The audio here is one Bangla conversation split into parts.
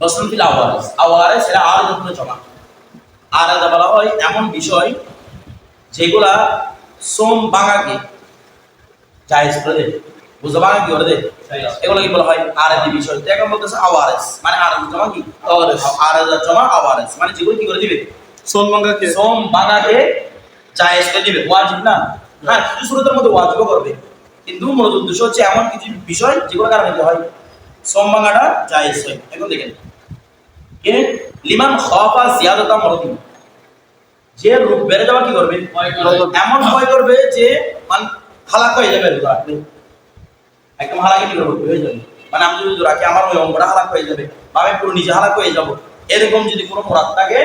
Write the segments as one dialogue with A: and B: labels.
A: প্রশ্ন ফিল আওয়ারেস আওয়ারেস এটা আর যত্ন জমা। আর এটা বলা হয় এমন বিষয় যেগুলা সোম বাঙাকে জায়েজ করে দেয়। বুঝতে বাঙা কি দেয়? এগুলো কি বলা হয়? আর এদি বিষয়। তো এখন বলতেছে আওয়ারেস। মানে আর জমা কি?
B: আওয়ারেস।
A: আর জমা আওয়ারেস। মানে যেগুলো কি করে দিবে?
B: সোনবাঙ্গাকে
A: সোম বাঙাকে জায়েজ করে দিবে। ওয়াজিব না? হ্যাঁ কিছু সুরতের মধ্যে ওয়াজিবও করবে। কিন্তু মূলত উদ্দেশ্য হচ্ছে এমন কিছু বিষয় যেগুলো কারণে হয়? সোম বাঙাটা জায়েজ হয়। এখন দেখেন। লিমান খাফা জিয়াদাতা মরদি যে রূপ বেড়ে যাওয়া কি করবে? এমন ভয় করবে যে মান হালাক হয়ে যাবে রোজা রাখলে একদম হালাকে কি করবে হয়ে যাবে। মানে আমি যদি রাখি আমার ওই অঙ্গটা হালাক হয়ে যাবে বা আমি পুরো নিজে হালাক হয়ে যাব এরকম যদি কোনো মুরাদ থাকে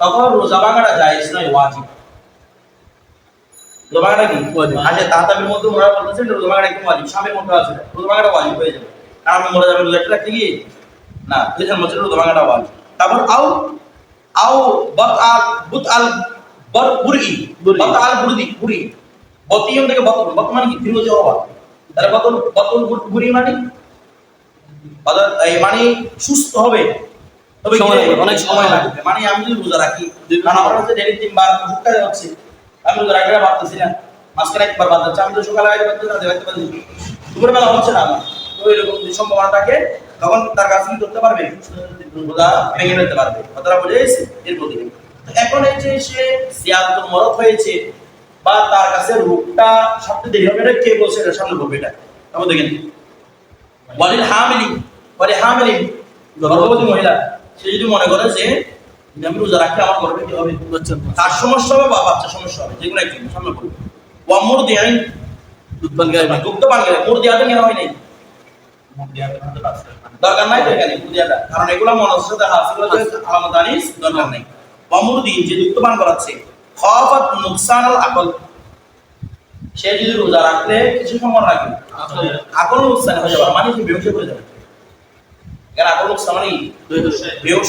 A: তখন রোজা ভাঙাটা নয় ওয়াজিব। রোজা ভাঙাটা কি?
B: ওয়াজিব।
A: আচ্ছা মধ্যে মোরা বলতেছেন রোজা ভাঙাটা একদম ওয়াজিব স্বামীর মধ্যে আছে। রোজা ভাঙাটা ওয়াজিব হয়ে যাবে। কারণ আমি মরে যাবে রোজাটা রাখতে গিয়ে? না দুইজন বছর রোজা ভাঙাটা ওয়াজিব। তারপর আও আও বত আল বুত আল বত বুরি। বত আল বুরি বুরি বতিয়ম থেকে বত বত মানে কি? দীর্ঘ যে হওয়া তাহলে বতল বতল বুরি মানে? অর্থাৎ এই মানে সুস্থ হবে। তবে
B: অনেক সময় লাগবে।
A: মানে আমি যদি রোজা রাখি
B: দুই
A: কারণ আমার কাছে ডেলি তিনবার খাওয়া হচ্ছে আমি রোজা রাখতে পারতেছি না। মাঝখানে একবার বাদ যাচ্ছে আমি তো সকালে আগে পারতেছি না দেখতে পারছি দুপুর বেলা হচ্ছে না। আমার তো এরকম যে সম্ভাবনা থাকে তখন তার কাছে কি করতে পারবে? রোজা ভেঙে ফেলতে পারবে। কথাটা বুঝে গেছে? এর প্রতি এখন এই যে সে সিয়াদুল মরদ হয়েছে বা তার কাছে রোগটা সবচেয়ে দেরি হবে এটা কে বলছে এটা সামনে বলবে এটা। তারপর দেখেন ওয়ালিল হামিলি ওয়ালি হামিলি গর্ভবতী মহিলা সে যদি মনে করে যে আমি রোজা রাখলে আমার গর্ভে কি হবে?
B: বাচ্চা
A: তার সমস্যা হবে বা বাচ্চার সমস্যা হবে যেগুলো একজন সামনে করবে ওয়ামুর দেয়াই
B: দুধ পান গায়ে
A: দুগ্ধ পান গেলে মুর দেওয়াটা কেন হয় নাই? কারণ এগুলো সাথে হাসিল আলামত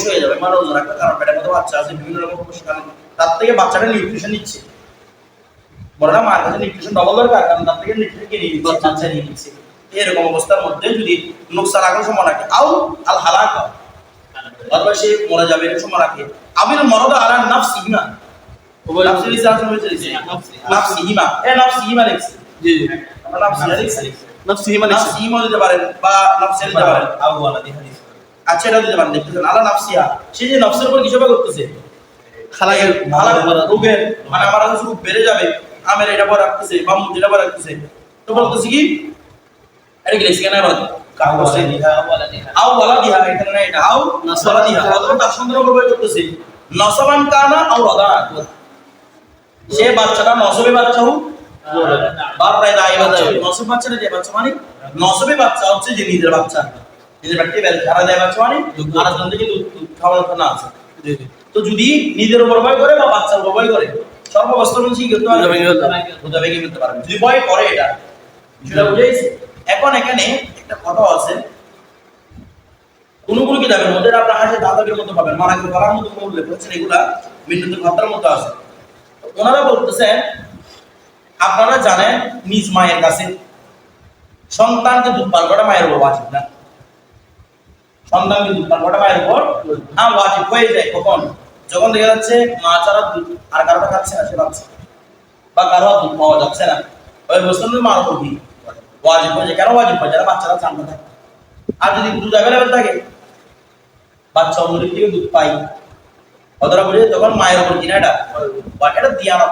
A: হয়ে যাবে মানে মানে কারণ পেটের বাচ্চা আছে, বিভিন্ন রকম তার থেকে বাচ্চাটা নিউট্রিশন নিচ্ছে। বড় না মার কাছে নিউট্রিশন ডবল দরকার, কারণ তার থেকে নিউট্রিশন কে নিয়ে নিচ্ছে বাচ্চা নিয়ে নিচ্ছে। এরকম অবস্থার মধ্যে যদি নুকসান আকল সময় রাখে আউ আল হালাক অথবা সে মরে যাবে এরকম সময় রাখে। আমির মরদ আলা নাফসি না নাফসি রিসার্চ হয়েছে নাফসি হিমা এ নাফসি হিমা লিখছে।
B: জি জি।
A: আমরা নাফসি লিখছি।
B: নফসি হিমা লিখছে।
A: নাফসি হিমা দিতে পারেন বা নাফসি দিতে পারেন। আচ্ছা এটা দিতে পারেন দেখতেছেন। আলা নাফসিয়া। সে যে নফসের উপর কিছু করতেছে?
B: খালাকের
A: ভালো রোগের মানে আমার রোগ বেড়ে যাবে আমের এটা পর রাখতেছে বা মুখ এটা পর রাখতেছে। তো বলতেছি কি? এটা কি লিখছে কেন? এবার আও বলা দিহা এখানে না এটা আও বলা দিহা। অথবা তার সঙ্গে ব্যবহার করতেছে। নসবান কানা আও রাদান সে বাচ্চাটা নসবে বাচ্চা হোক বা প্রায় দায়ী বাচ্চা নসব বাচ্চাটা যে বাচ্চা মানে? নসবে বাচ্চা হচ্ছে যে নিজের বাচ্চা। নিজের বাচ্চা যারা দেয় বাচ্চা মানে? আর থেকে দুধ দুধ খাওয়ানোর না আছে।
B: জি জি।
A: তো যদি নিজের উপর ভয় করে বা বাচ্চার উপর ভয় করে সর্বাবস্থা করতে পারবে?
B: পারবে।
A: যদি ভয় করে এটা বুঝেছি এখন এখানে একটা কথা আছে। কোন কোন কিতাবের মধ্যে আপনার হাতে দাদাবের মধ্যে পাবেন? মারাকে করার মধ্যে কোনো করেছেন এগুলা মিন্টুতে ভাতার মতো আছে। ওনারা বলতেছেন, আপনারা জানেন নিজ মায়ের কাছে সন্তানকে দুধ পান করা মায়ের উপর বাঁচিত না। সন্তানকে দুধ পান করা মায়ের উপর না, ওয়াজিব হয়ে যায় কখন? যখন দেখা যাচ্ছে মা ছাড়া দুধ আর কারও খাচ্ছে না, সে পাচ্ছে বা কারও দুধ পাওয়া যাচ্ছে না। ওই বস্তু মার উপর ওয়াজিব হয়ে যায়। কেন ওয়াজিব হয়ে? যায় বাচ্চারা থাকে। আর যদি দুধ অ্যাভেলেবেল থাকে, বাচ্চা অন্যদিক থেকে দুধ পাই বুঝে তখন মায়ের এটা এটা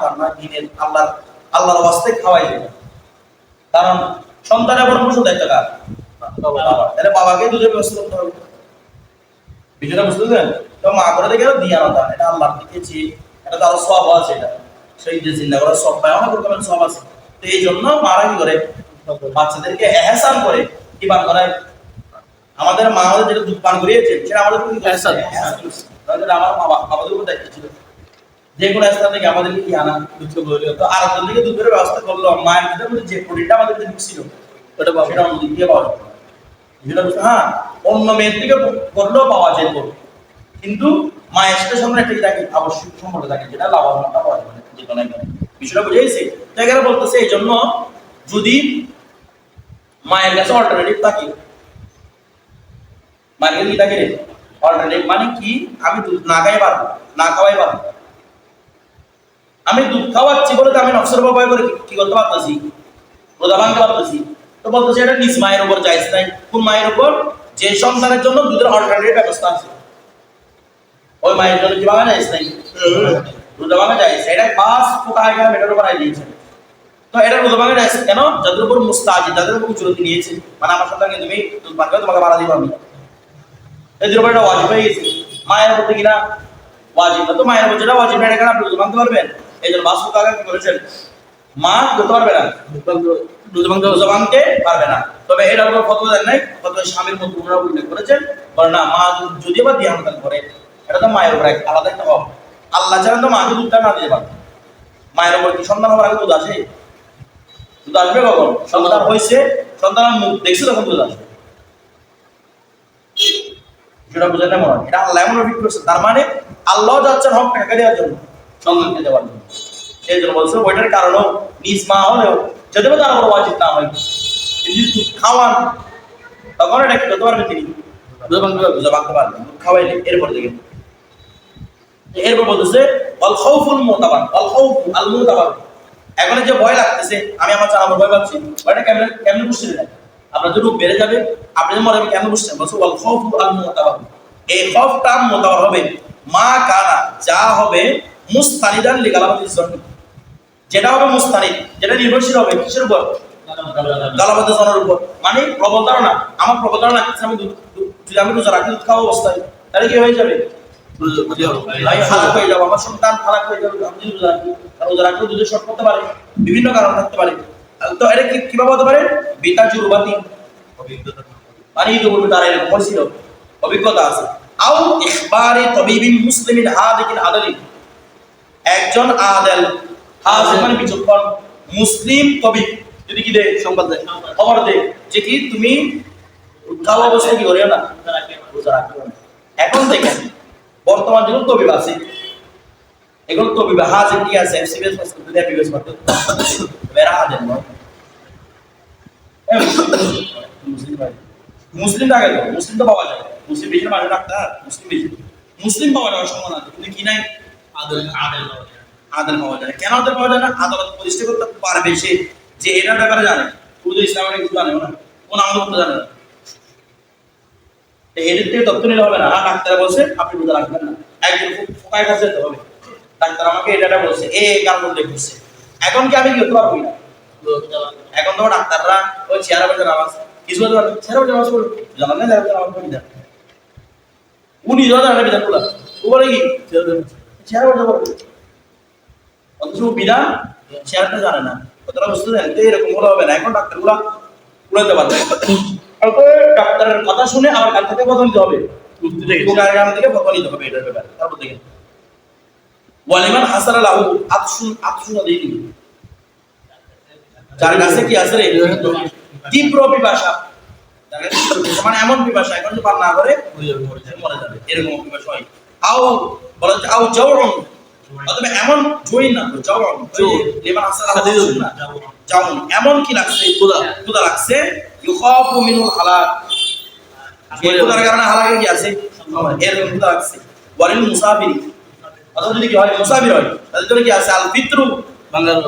A: তার দিনের আল্লাহ আল্লাহর বাস্তে খাওয়াই দেবে কারণ সন্তানের তাহলে বাবাকে দুধের ব্যবস্থা করতে হবে। বিষয়টা বুঝতে তো মা করে দেখে দিয়া না এটা আল্লাহর দিকে এটা সব আছে এটা। সেই যে চিন্তা করার সব পায় অনেক রকমের সব আছে। তো এই জন্য মারা কি করে? বাচ্চাদেরকে এহসান করে কি পান করায়? আমাদের মা আমাদের যেটা দুধ পান করিয়েছে সেটা আমাদের উপর?
B: এহসান।
A: তাহলে আমার বাবা আমাদের উপর দায়িত্ব ছিল। যে কোনো স্থান থেকে আমাদেরকে কি আনা
B: বলে
A: তো আর একজন থেকে দুধের ব্যবস্থা করল মায়ের ভিতরে মধ্যে যে প্রোটিনটা আমাদের
B: ওটা
A: সেটা দিক দিয়ে পাওয়া যেত। হ্যাঁ অন্য মেয়ের থেকে করলেও পাওয়া যেত। কিন্তু মায়ের সাথে সঙ্গে একটা থাকে আবশ্যক সম্পর্ক থাকে যেটা লাভবানটা পাওয়া যাবে না, যে কোনো। বিষয়টা বুঝেছি তো এখানে বলতেছে এই জন্য যদি মায়ের কাছে অল্টারনেটিভ থাকে মায়ের কাছে কি থাকে রে? অল্টারনেটিভ মানে কি? আমি দুধ না খাই পারব, না খাওয়াই পারব। আমি দুধ খাওয়াচ্ছি বলে আমি নকশার বাবা করে কি- করতে পারতেছি? রোজা ভাঙতে পারতেছি। তো বলতেছি, এটা নিজ মায়ের উপর যাইজ নাই। কোন মায়ের উপর? যে সন্তানের জন্য দুধের অল্টারনেটিভ ব্যবস্থা আছে। ওই মায়ের জন্য কি ভাঙা যাইজ নাই? রোজা ভাঙা যাইজ এটা পাঁচ ফোকা হয়ে গেলে এটার উপর আই দিয়েছে। তো এটা রোজা ভাঙা যাইজ কেন? যাদের উপর মুস্তাজি যাদের উপর উজরতি নিয়েছে মানে আমার সন্তানকে তুমি পান তোমাকে বাড়া দিব আমি। এদের উপর এটা ওয়াজিব হয়ে গেছে। মায়ের উপর কিনা? ওয়াজিব তো মায়ের উপর যেটা ওয়াজিব না এটা আপনি রোজা পারবেন? এই জন্য বাস ফোকা কি করেছেন? মা করতে পারবে না? রোজা ভাঙতে পারবে না। তবে এটার উপর ফতোয়া দেন নাই। ফতোয়া স্বামীর মতো ওনারা উল্লেখ করেছেন। বলে না, মা যদি বা দিয়ে আমাদের করে, এটা তো মায়ের উপর আলাদা একটা হক আল্লাহ ছাড়া তো মাকে দুধটা না দিতে পারবে মায়ের উপর কি সন্তান হওয়ার আগে দুধ আসে দুধ আসবে কখন? সন্তান হয়েছে সন্তানের মুখ দেখছে তখন দুধ আসবে সেটা বুঝে না মনে এটা আল্লাহ এমন অভিজ্ঞ করছে। তার মানে আল্লাহ যাচ্ছেন হক টাকা দেওয়ার জন্য, সন্তানকে দেওয়ার জন্য। সেই জন্য বলছে, ওইটার কারণেও নিজ মা হলেও যদি তার উপর ওয়াজিব না হয় যদি খাওয়ান, তখন এটা করতে পারবে তিনি।
B: দুধ
A: এরপর দেখেন। এরপর বলতেছে অল খাউফুল মুতাবার অল খাউফু আল মুতাবার এখন যে ভয় লাগতেছে, আমি আমার আমার ভয় পাচ্ছি, ভয়টা কেমনে কেমনে বুঝতে না। আপনার যে রূপ বেড়ে যাবে, আপনি যে মরে কেমন বুঝছেন বলছে অল খাউফু আল মুতাবার এই খফটা মুতাবার হবে মা কানা, যা হবে মুস্তানিদান লিগালামাতিস জন্য। যেটা হবে মুস্তানিদ, যেটা নির্ভরশীল হবে কিসের উপর? গালাবাদ জনের উপর। মানে প্রবল ধারণা, আমার প্রবল ধারণা আমি যদি আমি রোজা রাখি খাওয়া অবস্থায়, তাহলে কি হয়ে যাবে? বিভিন্ন কারণ থাকতে পারে। তো এটা কীভাবে হতে পারে? মানে অভিজ্ঞতা আছে। তবিবিন মুসলিমিন একজন মানে বিচক্ষণ, মুসলিম কবি। যদি কি দে,
B: সংবাদ দেয়।
A: খবর দে। যে কি তুমি খাওয়া অবস্থায় কি করিও না। এখন দেখেন বর্তমান যুগে তবিব আছে, এগুলো তবিব হাজ কি আছে এফসিবিএস হসপিটাল এফবিএস করতে বেরা হাজেন নয়। মুসলিম ভাই, মুসলিম থাকে তো, মুসলিম তো পাওয়া যায়। মুসলিম বেশি মানুষ ডাক্তার, মুসলিম বেশি। মুসলিম পাওয়া যাওয়ার সম্ভাবনা আছে, কিন্তু কি নাই? আদল আদল পাওয়া যায়। কেন আদল পাওয়া যায় না? আদালত প্রতিষ্ঠা করতে পারবে সে, যে এটার ব্যাপারে জানে। পুরো ইসলামের কিছু জানে না। কোন আমল করতে জানে না। এদের থেকে তথ্য নিলে হবে না। হ্যাঁ ডাক্তার বলছে, আপনি রোজা রাখবেন না। একজন ফোকায় কাছে যেতে হবে। ডাক্তার আমাকে এটা বলছে, এ কারণ উল্লেখ এখন কি আমি কি করতে পারব? না এখন তো ডাক্তাররা ওই চেয়ারে বসে নামাজ কিছু বলতে পারবে চেয়ারে বসে নামাজ পড়বে জানা না নামাজ পড়ি উনি জানা না বিধানগুলা ও বলে কি? চেয়ারে বসে। পড়বে অথচ বিধান চেয়ারটা জানে না। কতটা বুঝতে দেন তো এরকম হলে হবে না। এখন ডাক্তারগুলা উড়াতে পারবে ডাক্তারের কথা শুনে আবার থেকে নিতে হবে। কোকার গ্রাম থেকে কথা নিতে হবে এটার ব্যাপারে। তারপর দেখেন। ওয়ালিমান হাসারা লাহু আতসুন আতসুন দিন যার কাছে কি আছে রে? তীব্র পিপাসা। যার কাছে তীব্র পিপাসা, মানে এমন পিপাসা এখন যে পান না করে মরে যাবে এরকম পিপাসা হয়। আও বলা হচ্ছে আও জাওরন। অথবা এমন জয়িন না জাওরন। লিমান হাসারা লাহু না। জাওরন। এমন কি লাগছে? ইউখাফু মিনুল হালাক। এই কারণে হালাকে কি আছে? এরকম ক্ষুধা লাগছে ওয়ালিল মুসাফিরি। অথবা যদি কি হয় মুসাফির হয় তাদের জন্য কি আছে? আল ফিত্রু
B: বাংলার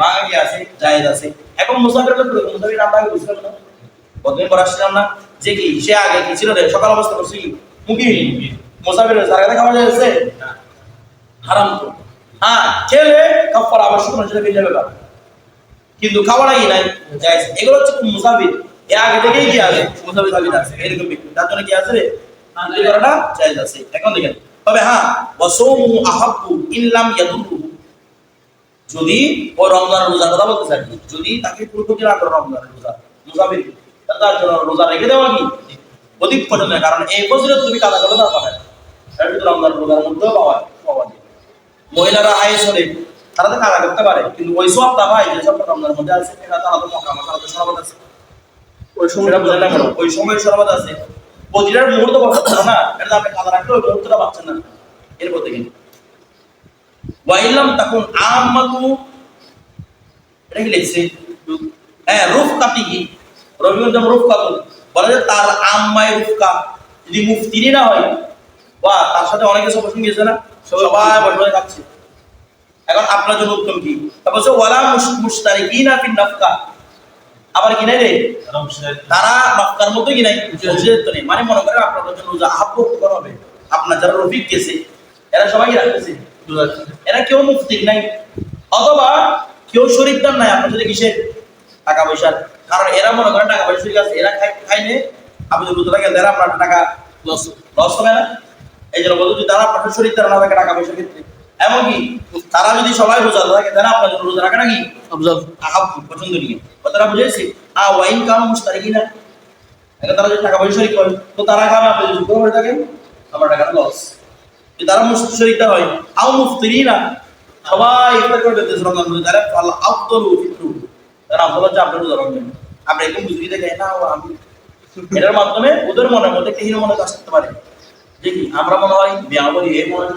A: বাঙা কি আছে? জায়েজ আছে। এখন মুসাফির তো মুসাফির আমরা বুঝলাম না। কতদিন পর আসছিলাম না। যে কি সে আগে কি ছিল রে? সকাল অবস্থা করছি কি? মুখি মুসাফির হয়েছে। আর খাওয়া যাচ্ছে? হারাম তো। হ্যাঁ খেলে কাপড় আবশ্যক না সেটা পেয়ে যাবে না। কিন্তু খাওয়াটা কি নাই। জায়েজ এগুলো হচ্ছে মুসাফির। এ আগে থেকেই কি আছে? মুসাফির সাবির আছে। এরকম ব্যক্তি তার জন্য কি আছে করাটা জায়েজ আছে। এখন দেখেন। তবে হ্যাঁ ওয়াসৌমু আহাব্বু ইল্লাম ইয়াদুরু যদি ও রমজানের রোজার কথা বলতে চাই, যদি তাকে পুরোপুরি না করে রমজানের রোজা, মুসাফির তার জন্য রোজা রেখে দেওয়া কি? অধিক পছন্দ কারণ এই বছরে তুমি কাদা করে তা পাবে ভিতরে রমজান রোজার মধ্যেও পাওয়া পাওয়া যায়। মহিলারা আয়েস হলে তারা তো কাদা করতে পারে? কিন্তু ওই সবটা ভাই যে সবটা রমজানের মধ্যে আছে এটা তো মক্কা মক্কা তো সরবত আছে।
B: ওই
A: সেটা বুঝলেন না কেন? ওই সময় সরবত আছে। প্রতিটার মুহূর্ত পাচ্ছেন না। এটা আপনি কাদা রাখলে ওই মুহূর্তটা পাচ্ছেন না। এরপর দেখেন। ওয়াইলাম তখন আমাতু এটা কি লিখছে? হ্যাঁ রুফ কাটিহি রবিগঞ্জ রুফ কাতু বলে যে তার আম্মাই রুফকা। যদি মুফতিনি না হয় বা তার সাথে অনেকে সব বসে গেছে না সবাই বসে বসে খাচ্ছে। এখন আপনার জন্য উত্তম কি? তারপর বলছে ওয়ালা মুশতারিকিনা ফিন নাফকা। আবার কি নাই রে? তারা নফকার মতো কি নাই? নেই মানে মনে করেন আপনাদের জন্য হবে। আপনার যারা রফিক গেছে এরা সবাই রাখতেছে? এরা কেউ মুফতি নাই। অথবা কেউ শরীরদার নাই আপনার সাথে কিসের? টাকা পয়সা কারণ এরা মনে করেন টাকা পয়সা আছে এরা খাই খাইলে আপনি যদি বুঝতে গেলে আপনার টাকা
B: লস
A: লস হবে না? এই জন্য বলতো তারা আপনার শরীর দ্বারা না থাকে টাকা পয়সার ক্ষেত্রে। এমনকি তারা যদি সবাই রোজা থাকে তারা আপনার জন্য রোজা আহাব পছন্দ নিয়ে। কথাটা বুঝেছি আ ওয়াইন কাম মুস্তারিকি না তারা যদি টাকা পয়সা করে তো তারা খাবে আপনি যদি শুক্র করে থাকেন আমার টাকাটা লস তারা হয় আও মুফতিরি না সবাই ইফতার করে দিতেছে রমজান তারা আল্লাহ ফিতরু। তারা হচ্ছে আপনার রোজা রমজান। আপনি একদম বুঝিয়ে দেখে না আমি এটার মাধ্যমে ওদের মনের মধ্যে মনে কাজ করতে পারে। কি আমরা মনে হয় বিয়া বলি এই মনে হয়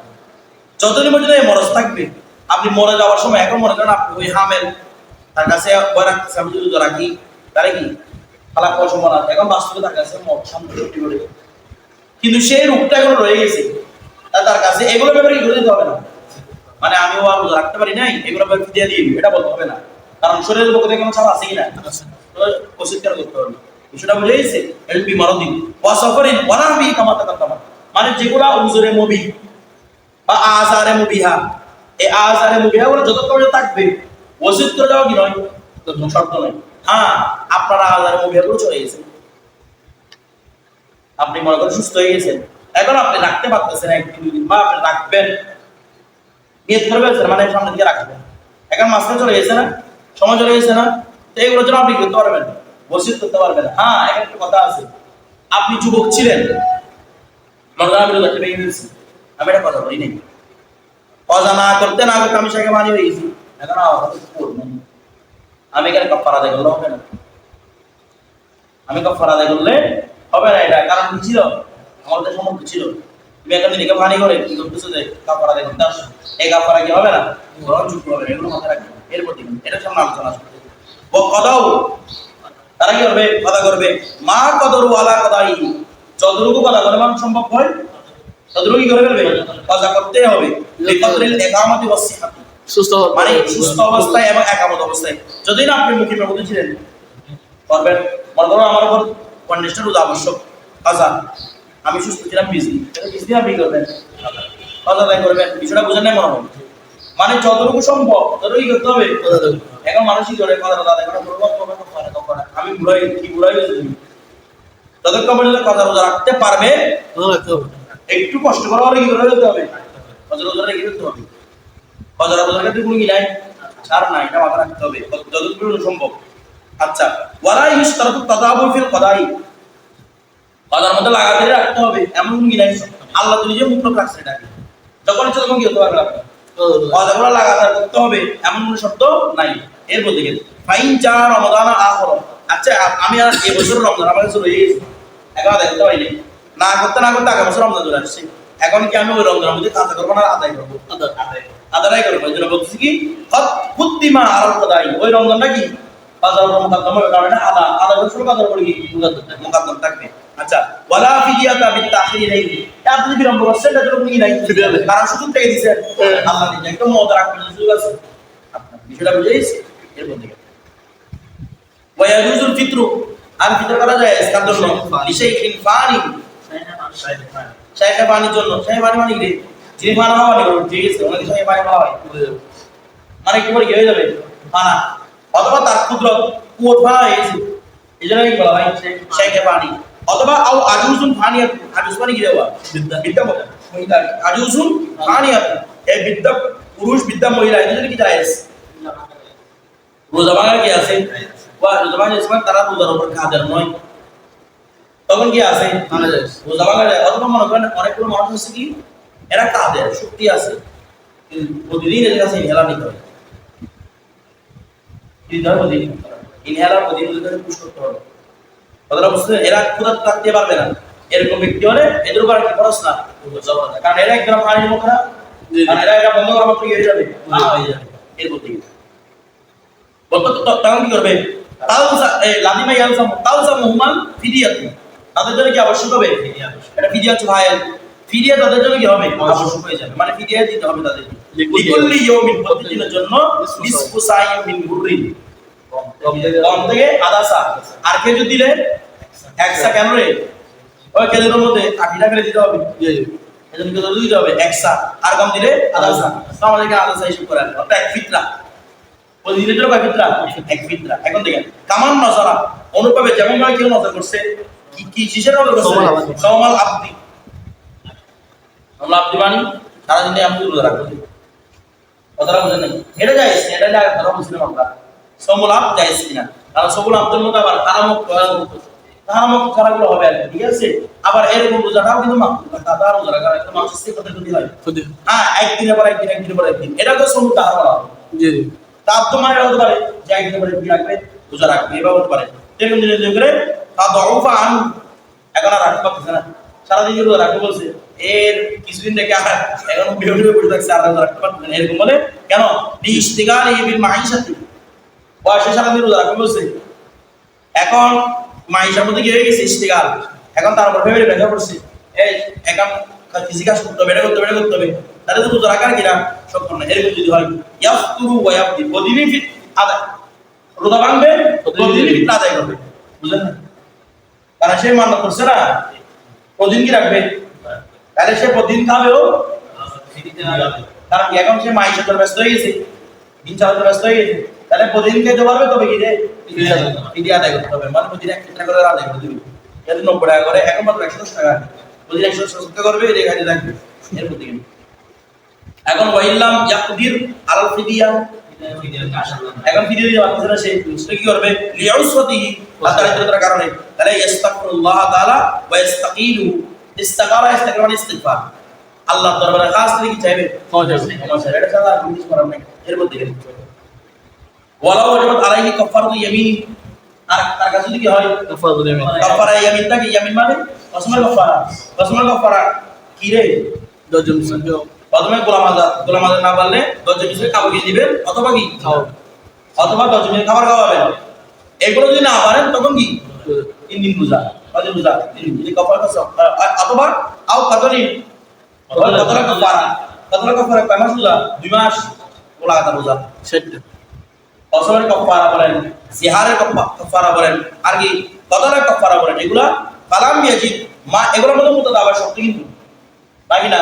A: যতদিন পর্যন্ত এই মরজ থাকবে, আপনি মরে যাওয়ার সময় এখন মনে করেন আপনি ওই তার কাছে বয় রাখতেছে, আমি যদি রাখি তারে কি? সম্ভাবনা এখন বাস্তবে তার কাছে শান্তি করে কিন্তু সেই রূপটা এখন রয়ে গেছে। তার কাছে এগুলো ব্যাপারে কি করে দিতে হবে না? মানে আমি ও আর রাখতে পারি নাই এগুলো ব্যাপারে দিয়ে দিয়ে এটা বলতে হবে না। কারণ শরীরের পক্ষ থেকে কোনো ছাড় আছে কিনা কেন করতে হবে বিষয়টা বুঝে গেছে এটা বিমারও দিন ওয়াসফরিন ওয়ানাবি কামাতা কামাতা মানে যেগুলা উজুরে বা আজারে মুবিহা। এই আজারে মুবিহা থাকবে করে যাওয়া কি নয় শর্ত নয়। হ্যাঁ আপনারা আজারে মুবিহা চলে গেছে আপনি মনে করেন সুস্থ হয়ে গেছেন। এখন আপনি রাখতে পারতেছেন একদিন দুই দিন বা আপনি রাখবেন। নিয়ত করে ফেলছেন মানে দিকে রাখবেন। এখন চলে গেছে না, সময় চলে গেছে না, তো জন্য আপনি করতে পারবেন? বসিত করতে পারবেন হ্যাঁ এখানে একটা কথা আছে। আপনি যুবক ছিলেন। মনে আমি দিয়েছি আমি এটা কথা বলি নাই। অজানা করতে না করতে আমি মানি হয়ে গেছি। এখন। আমি করলে হবে না। আমি করলে হবে না এটা। কারণ কি ছিল? সমর্থ ছিল। তুমি এখন দিকে পানি করে কি করতেছো যে করতে আসছো এই হবে না। এগুলো মাথায় রাখবে। এর প্রতি এটা সামনে আলোচনা। ও কদাও তারা কি করবে? কথা করবে মা কদর ওয়ালা কদাই যতটুকু কথা মানুষ সম্ভব হয় কি করে ফেলবে? কথা করতে হবে। লিকদরিল ইকামতি ওয়াস সিহাতি।
B: সুস্থ
A: মানে সুস্থ অবস্থায় এবং একামত অবস্থায়। যদি না আপনি মুখে প্রবুদ্ধ ছিলেন করবেন। মনে আমার উপর কন্ডিশনার রোজা আবশ্যক। কাজা আমি সুস্থ ছিলাম বিজি বিজি আপনি করবেন? কাজা তাই করবেন। বিষয়টা বুঝেন নাই মনে হয়। মানে যতটুকু সম্ভব ততটুকুই করতে হবে। এখন মানুষই করে? কথা দাদা এখন বলব করবে তখন আমি বুড়াই কি বুড়াই যতক্ষণ পর্যন্ত কথা রোজা রাখতে পারবে
B: রাখতে হবে।
A: একটু কষ্ট করা হলে কি করে যেতে হবে। রেখে যেতে হবে। ক্ষেত্রে কোনো ছাড় এটা মাথা রাখতে হবে। যতটুকু সম্ভব। আচ্ছা কদাই। মধ্যে লাগাতে রাখতে হবে, এমন কি নাই আল্লাহ তো নিজে মুক্ত রাখছে এটাকে যখন ইচ্ছা তখন কি হতে পারবে লাগাতার করতে হবে, এমন কোনো শর্ত নাই। এর মধ্যে গেলে ফাইন চা রমদান আখর। আচ্ছা আমি আর এবছর বছর রমজান আমার কাছে রয়ে গেছে। দেখতে পাইনি। না করতে না করতে আগামী বছর রমজান চলে আসছে। এখন কি আমি ওই রমজানের মধ্যে কাজা করব না আদায় করব?
B: আদায়।
A: করব এই জন্য বলতেছি কি বুদ্ধিমা আর আদায়। ওই রমজানটা কি? উপর মুকাদ্দম কারণ আদা। আদা কাজার উপর কি মুকাদ্দম থাকবে। আচ্ছা ওয়ালা ফিদিয়াতা বিতাখিরি নাই আপনি বিলম্ব করছেন নাই। কারণ সুযোগ থেকে দিয়েছেন
B: হ্যাঁ।
A: আল্লাহ নিজে একদম মত রাখবেন সুযোগ আছে। আপনার বিষয়টা বুঝে গেছি? এর মধ্যে ওয়ায়াজুজুল ফিতরু। আর ফিতর করা যায় শাইখে পানির জন্য শাইখে পানি মানে কি? যিনি পানা হওয়া নেই ঠিক আছে অনেক শাইখে পানি বলা হয় মানে কি করে কি হয়ে যাবে? পানা অথবা তার ক্ষুদ্র কুয়োর পানা হয়ে গেছে এই জন্য কি বলা হয়? শাইখে পানি। অথবা আও আজুজুন ফানিয়াত আজুজ মানে কি দেওয়া
B: বিদ্যা।
A: বিদ্যা মহিলা আজুজুন ফানিয়াত এই বিদ্যা পুরুষ বিদ্যা মহিলা এই কি জায়েজ রোজা ভাঙা কি আছে? ওয়া রোজা ভাঙা ইসমান তারা রোজার উপর কাদের নয়। তখন কি আছে?
B: যায়
A: রোজা ভাঙা যায়, অথবা মনে করেন অনেকগুলো মানুষ আছে কি? এরা কাদের? শক্তি আছে। প্রতিদিন এদের কাছে পুশ করতে হবে। কথাটা বুঝতে এরা থাকতে পারবে না। এরকম ব্যক্তি হলে এদের উপর কি খরচ না। কারণ এরা একদম পানির মুখ না। এরা বন্ধ মাত্র হয়ে যাবে। না হয়ে যাবে। এর প্রতি। তখন কি করবে? এ লাদিমা তাউসা মুহমান তাদের জন্য কি আবশ্যক হবে? এটা ফিদিয়া হচ্ছে ভাই ফিদিয়া তাদের জন্য কি হবে? আবশ্যক হয়ে যাবে। মানে ফিদিয়া দিতে হবে তাদের।
B: লিকুল
A: লিকুল্লি ইয়াউমিন প্রতিদিনের জন্য নিসফু সাইম মিন বুররিন। কম থেকে আধা সা আর খেজুর দিলে এক সা কেন রে? ওই খেজুরের মধ্যে আটিটা ফেলে দিতে হবে। এজন্য খেজুর দিতে হবে এক সা আর কম দিলে আধা সা তো আমাদেরকে আধা সা হিসেব করে। অর্থাৎ এক ফিতরা। প্রতিদিনের জন্য কয় ফিতরা? এক ফিতরা। এখন দেখেন কামান নজরা। অনুপাবে যেমন ভাবে কেউ নজর করছে কি কি কিসের নজর করছে
B: সমাল আব্দি।
A: সমাল আব্দি। আমরা আব্দি মানি? সারাদিনে আমি রোজা রাখব কথাটা বুঝেন নাই? এটা যাই এটা যাই কথা বুঝছিলাম আমরা। সমুল আপ যাইস কিনা। কারণ সমুল আব্দের মতো আবার হারামক হারামক খারাপগুলো হবে আর ঠিক আছে? আবার এরকম রোজাটাও কিন্তু মাকরুহ কাদা রোজা রাখা একদম মানুষের কথা যদি হয়। হ্যাঁ। একদিনের পর একদিন একদিনের পর একদিন। এটা তো সমুল তাহার বলা
B: জি জি।
A: তার তো মানে হতে পারে। যে একদিন পরে কি রাখবে রোজা রাখবে এবার হতে পারে। এরকম দিন করে তা দফা আন এখন আর রাখতে পারতেছে না। সারাদিন রোজা রাখতে বলছে। এর কিছুদিন থেকে আর এখন হয়ে বসে থাকছে, আর রাখতে পারতেছে না। এরকম বলে, কেন? ইস্তিগাল এই বিল মাইশাতি। বয়সে সারাদিন রোজা রাখতে বলছে। এখন মাইশার মধ্যে কি হয়ে গেছে ইস্তিগাল এখন তার উপর ভেবে ব্যথা পড়ছে। এই, এখন ফিজিক্যাল করতে হবে করতে হবে, এটা করতে হবে। তাহলে তো রোজা রাখার কিনা সক্ষম না এরকম যদি হয়। ইয়াফতুরু ওয়া ইয়াবদি প্রতিদিন আদায়। রোজা ভাঙবে প্রতিদিন ফিট আদায় করবে। বুঝলেন? না কারণ সে মান্য করছে না? প্রতিদিন কি রাখবে? তাহলে সে প্রতিদিন খাবেও কারণ কি এখন সে মাই সাথে ব্যস্ত হয়ে গেছে? দিন চালাতে ব্যস্ত হয়ে গেছে? তাহলে প্রতিদিন খেতে পারবে তবে কি রে আদায় করতে হবে। মানে প্রতিদিন এক টাকা করে আদায় করে দিবি যদি নব্বই টাকা করে এখন মাত্র একশো দশ টাকা। প্রতিদিন একশো দশ টাকা করবে এই রেখাটি রাখবে এর প্রতিদিন। এখন ওয়াইল্লাম ইয়াকদির আলাল ফিদিয়া এখন ফিদিয়া দিতে পারতেছে না সে সে কি করবে? লিয়াউসতি আদারিদ্রতার কারণে। তাহলে ইস্তাগফিরুল্লাহ তাআলা ওয়া ইস্তাকিলু ইস্তাগারা ইস্তাগফার মানে ইস্তিগফার। আল্লাহ দরবারে খাস থেকে কি চাইবে?
B: ক্ষমা চাইবে।
A: ক্ষমা চাইবে। এটা ছাড়া আর কিছু করার নেই। এর মধ্যে ওয়ালাউ ওয়াজাবাত আলাইহি কাফারাতু ইয়ামিন। আর তার কাছে যদি কি হয়?
B: কাফারাতুল ইয়ামিন।
A: কাফারা ইয়ামিনটা কি ইয়ামিন মানে? কসমের কাফারা কসমের কাফারা কি রে?
B: দশজন মুসলিমকে
A: প্রথমে গোলাম আজাদ গোলাম আজাদ না পারলে দশজন মিশরে কাবাকে দিবেন অথবা কি? অথবা দশজন মিশরে খাবার খাওয়াবেন। এগুলো যদি না পারেন তখন কি? তিন দিন রোজা কদিন রোজা তিন দিন যদি কাছে অথবা আও কতদিন? কতটা কফারা? কতটা কফারা? কয় মাস দুই মাস? ওলা কাতা রোজা
B: সেটা
A: অসমের কফারা বলেন সিহারের কফা- বলেন আর কি? কতটা কফারা বলেন এগুলা কালাম ইয়াজিদ মা এগুলোর মধ্যে মতো আবার শক্তি কিন্তু। নাকি না?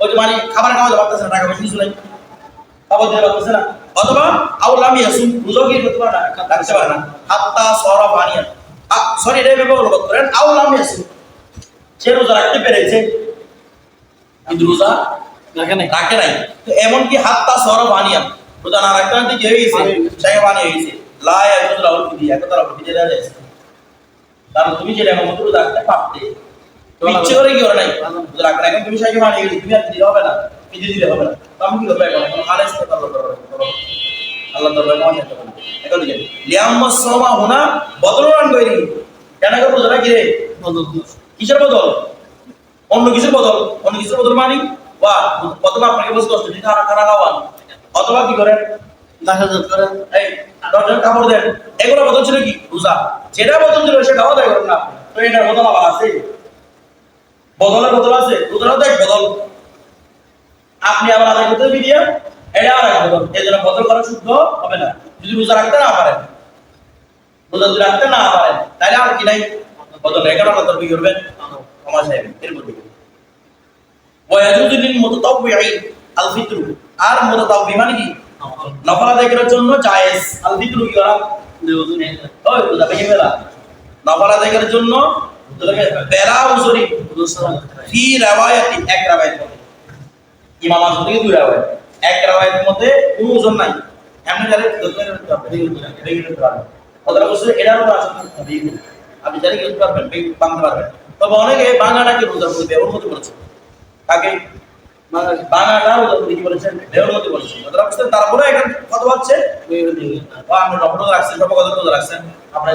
A: ওই যে মানে খাবার খাওয়াতে পারতেছে না টাকা পয়সা কিছু নাই। খাবার দিতে পারতেছে না। অথবা ইয়াসুম রোজা কি করতে পারে না রাখতে পারে না। হাত্তা সরা পানিয়া সরি এটা ভেবে বলব করেন ইয়াসুম সে রোজা রাখতে পেরেছে কিন্তু রোজা
B: রাখে নাই।
A: রাখে নাই। তো এমন কি হাত্তা সর বানিয়া? রোজা না রাখতে কি হয়ে গেছে সেই বানিয়ে হয়ে গেছে লাই একজন রাহুল কি দিয়ে দেওয়া যাচ্ছে কারণ তুমি যেটা এখন মতো রাখতে পারতে ইচ্ছে করে কি করে নাই? রাখতে এখন তুমি সেই বানিয়ে গেছে তুমি আর দিতে হবে না। দিতে দিতে হবে না। তো আমি কি করব এখন? এখন খালেস করতে হবে আল্লাহ দরবারে পড়তে হবে এখন দিকে লিয়াম্মাস সামা হুনা বদলরান কইরি কেন করে রোজা রাখি রে? কিসের বদল? অন্য কিছুর বদল। অন্য কিছুর বদল মানি? বা অথবা আপনাকে বসে দশ দিন খানা খানা খাওয়ান। অথবা কি করেন?
B: করেন।
A: এই দশজন কাপড় দেন। এগুলো বদল ছিল কি? রোজা। যেটা বদল ছিল সেটা আদায় করেন না। তো এটার বদল আবার আছে? বদলের বদল আছে রোজারও তো এক বদল। আপনি আবার আদায় করতে দিয়ে এটা আর এক বদল। এই জন্য বদল করা শুদ্ধ হবে না। যদি রোজা রাখতে না পারেন, রোজা যদি রাখতে না পারেন, তাহলে আর কি নাই? কত এগারোটা তরবি করবেন। ক্ষমা চাইবেন এরপর দিকে ওয়াজুদু লিল মুতাতাওবিঈন আল ফিতরু আর মুতাতাওবি মানে কি? নফল আদায় করার জন্য জায়েজ। আল ফিতরু কি করা ওই বুঝা পেয়ে গেলা নফল আদায় করার জন্য বেলা উজরি ফি রাওয়ায়াতি, এক রাওয়ায়াত ইমাম আজম থেকে দুই রাওয়ায়াত। এক রাওয়ায়াতের মধ্যে দোকানে করতে করতে বলছে এটার উপর আপনি জানি কি পারবেন বেগি পারবেন। তবে অনেকে বাঙাটাকে রোজা করবে ওর মধ্যে করতে কি বলেছেন? দেওয়ার মধ্যে বলেছে বুঝতে তারপরে এখানে কথা হচ্ছে ও, আপনি রাখছেন সব কথা রাখছেন। আপনার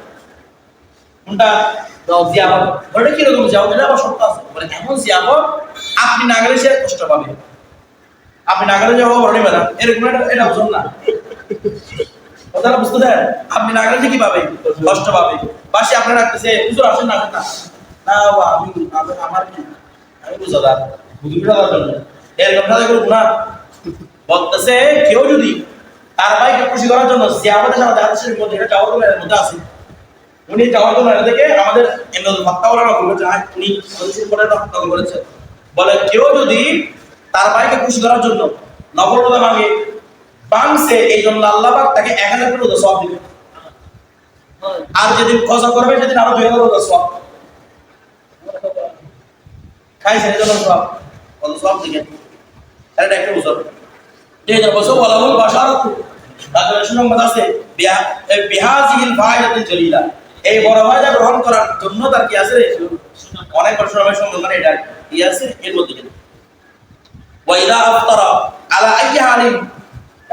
A: কোনটা? জিয়াবত ওটা কীরকম জিয়াবত এটা আবার সত্য আছে। বলে, এমন জিয়াবত আপনি না গেলে সে কষ্ট পাবে আপনি না গেলে বড় নিবে না। এরকম এটা এটা বুঝুন না। কথাটা বুঝতে দেন আপনি না গেলে কি পাবে? কষ্ট পাবে। বা সে আপনার রাখতেছে আসেন না না। না আমি আমি- আমার কি? আমি বুঝাদার জন্য। এরকম সাথে করব না। বলতেছে, কেউ যদি তার ভাইকে খুশি করার জন্য জিয়াবতের সাথে যাচ্ছে মধ্যে এটা মধ্যে আছে। উনি যাওয়ার জন্য এটা থেকে আমাদের ফাত্তাওয়ালা নকল করেছেন উনি সদস্যের পরে নকল করেছেন বলে, কেউ যদি তার ভাইকে খুশি করার জন্য রোজা ভাঙে ভাঙছে এই জন্য আল্লাহ তাকে এক হাজার করে সব দিবে। আর যেদিন খসা করবে, সেদিন আরও দুই হাজার সব। খাইছে, এই জন্য সব। কত সব দিকে। এটা একটা বুঝো যে এটা বসো ওয়ালাহুল বাশারাতু। তাদের সুসংবাদ আছে, বিহা বিহাজিল ফায়দাতিল জলিলা। এই বড় ফায়দা গ্রহণ করার জন্য তার কি আছে অনেক সময় সঙ্গে মানে এটা কি আছে? এর মধ্যে ওয়াইদা আলা আইয়ি হালিন।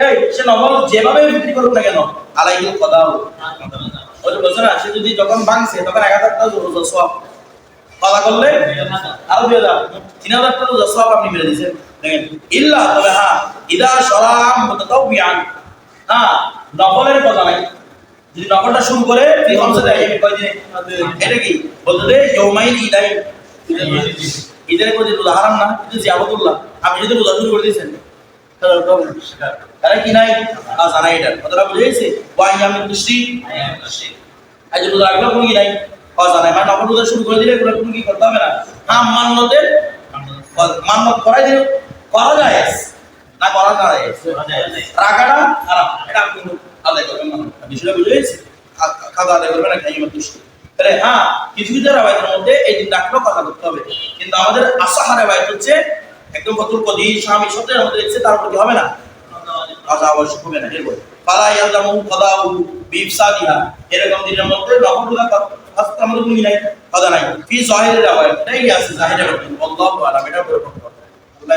A: এই, সে নবল যেভাবে বিক্রি করুক না কেন, আলাইহিল ওই যদি যখন ভাঙছে, তখন এক হাজার টাকা রোজা সব কথা করলে আরও দুই হাজার তিন হাজার টাকা রোজা সব আপনি মেরে দেখেন, ইল্লা, তবে হ্যাঁ ইদা সরাম মুতাতাওবিয়ান হ্যাঁ নকলের কথা নাই। যদি নকলটা শুরু করে তুই হমসে দেয় কয়দিনে এটা কি বলতে দে ইয়ৌমাইন ইদাই ঈদের কোনো রোজা হারাম না কিন্তু জিয়াবতুল্লাহ আপনি যদি রোজা শুরু করে দিয়েছেন তারা কি নাই? জানা এটা। কথাটা বুঝে গেছে ওয়াই আমি দৃষ্টি আজ রোজা রাখলেও কোনো কি নাই? জানাই মানে নকল রোজা শুরু করে দিলে এগুলো কোনো কি করতে হবে না? হ্যাঁ মান্যতের মান্যত করাই দিলে করা যায়। না করা যায়। রাখাটা হারাম। এটা আপনি আদায় করবেন বিষয়টা বুঝে গেছে আদায় করবেন তাহলে হ্যাঁ কিছু কিছু রাবায়তের মধ্যে এই দিন করতে হবে। কিন্তু আমাদের রাবায়ত হচ্ছে, একদম কদি স্বামী দেখছে তার উপর কি হবে না? হবে না এরপর পালা বিফসাদিহা, এরকম দিনের মধ্যে নকল রোজা আমাদের কোনো নাই নাই। ফি জাহিরের রাবায়ত এটাই আছে জাহিরের আল্লাহু আলাম এটা আল্লাহ